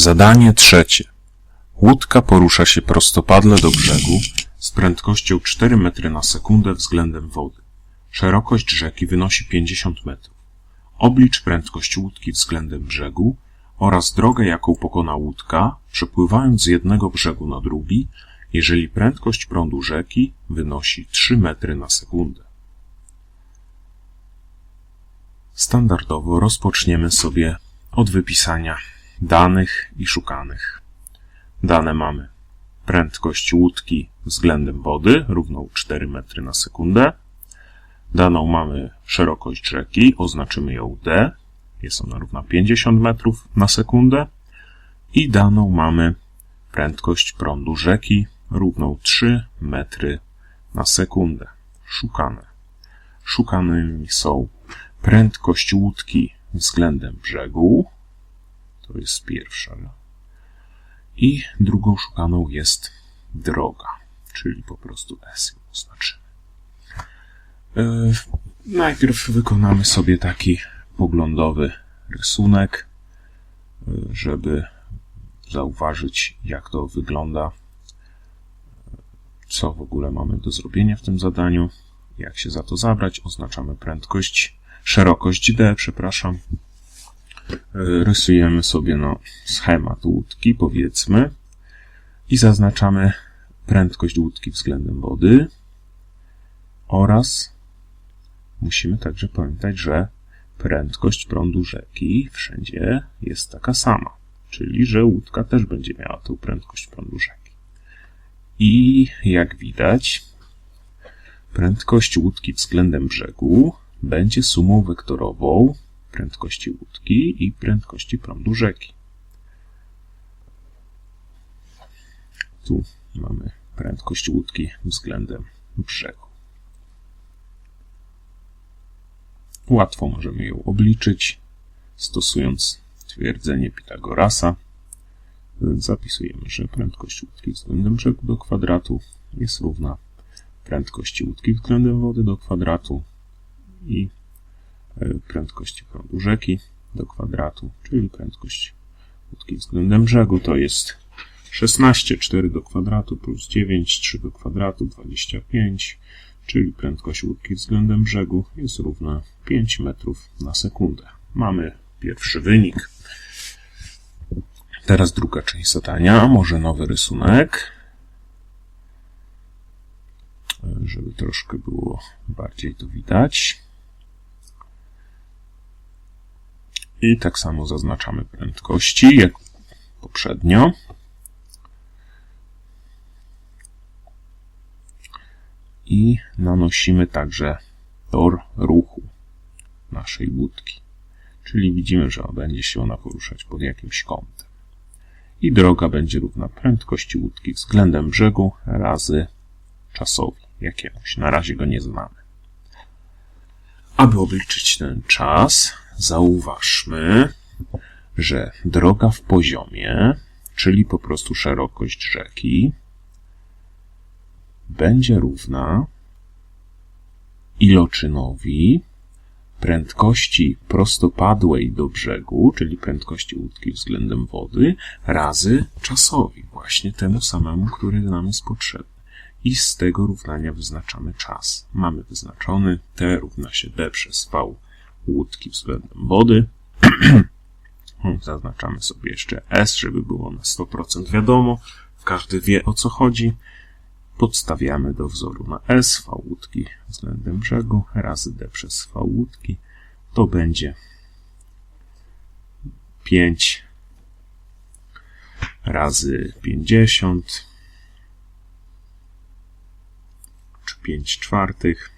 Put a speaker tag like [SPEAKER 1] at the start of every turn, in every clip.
[SPEAKER 1] Zadanie trzecie. Łódka porusza się prostopadle do brzegu z prędkością 4 metry na sekundę względem wody. Szerokość rzeki wynosi 50 metrów. Oblicz prędkość łódki względem brzegu oraz drogę, jaką pokona łódka, przepływając z jednego brzegu na drugi, jeżeli prędkość prądu rzeki wynosi 3 metry na sekundę. Standardowo rozpoczniemy sobie od wypisania danych i szukanych. Dane mamy prędkość łódki względem wody równą 4 metry na sekundę. Daną mamy szerokość rzeki, oznaczymy ją D, jest ona równa 50 metrów na sekundę. I daną mamy prędkość prądu rzeki równą 3 metry na sekundę. Szukane. Szukanymi są prędkość łódki względem brzegu, to jest pierwsza. I drugą szukaną jest droga, czyli po prostu S oznaczymy. E, najpierw wykonamy sobie taki poglądowy rysunek, e, żeby zauważyć, jak to wygląda, co w ogóle mamy do zrobienia w tym zadaniu, jak się za to zabrać. Oznaczamy prędkość, szerokość D, przepraszam, E, rysujemy sobie no, schemat łódki, powiedzmy, i zaznaczamy prędkość łódki względem wody oraz musimy także pamiętać, że prędkość prądu rzeki wszędzie jest taka sama, czyli że łódka też będzie miała tą prędkość prądu rzeki. I jak widać, prędkość łódki względem brzegu będzie sumą wektorową prędkości łódki i prędkości prądu rzeki. Tu mamy prędkość łódki względem brzegu. Łatwo możemy ją obliczyć, stosując twierdzenie Pitagorasa. Zapisujemy, że prędkość łódki względem brzegu do kwadratu jest równa prędkości łódki względem wody do kwadratu i prędkości prądu rzeki do kwadratu, czyli prędkość łódki względem brzegu to jest 16, 4 do kwadratu plus 9, 3 do kwadratu, 25, czyli prędkość łódki względem brzegu jest równa 5 metrów na sekundę. Mamy pierwszy wynik. Teraz druga część zadania, może nowy rysunek, żeby troszkę było bardziej to widać. I tak samo zaznaczamy prędkości, jak poprzednio. I nanosimy także tor ruchu naszej łódki. Czyli widzimy, że będzie się ona poruszać pod jakimś kątem. I droga będzie równa prędkości łódki względem brzegu razy czasowi jakiemuś. Na razie go nie znamy. Aby obliczyć ten czas, zauważmy, że droga w poziomie, czyli po prostu szerokość rzeki, będzie równa iloczynowi prędkości prostopadłej do brzegu, czyli prędkości łódki względem wody, razy czasowi, właśnie temu samemu, który nam jest potrzebny. I z tego równania wyznaczamy czas. Mamy wyznaczony T równa się D przez V łódki względem wody. Zaznaczamy sobie jeszcze S, żeby było na 100% wiadomo. Każdy wie o co chodzi. Podstawiamy do wzoru na S, V łódki względem brzegu razy D przez V łódki. To będzie 5 razy 50 czy 5 czwartych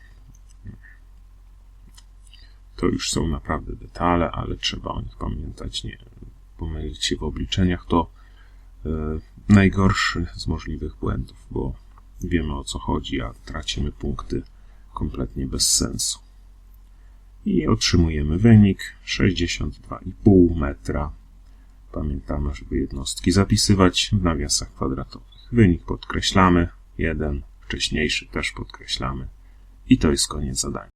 [SPEAKER 1] to już są naprawdę detale, ale trzeba o nich pamiętać, nie pomylić się w obliczeniach. To e, najgorszy z możliwych błędów, bo wiemy o co chodzi, a tracimy punkty kompletnie bez sensu. I otrzymujemy wynik 62,5 metra. Pamiętamy, żeby jednostki zapisywać w nawiasach kwadratowych. Wynik podkreślamy, jeden wcześniejszy też podkreślamy. I to jest koniec zadania.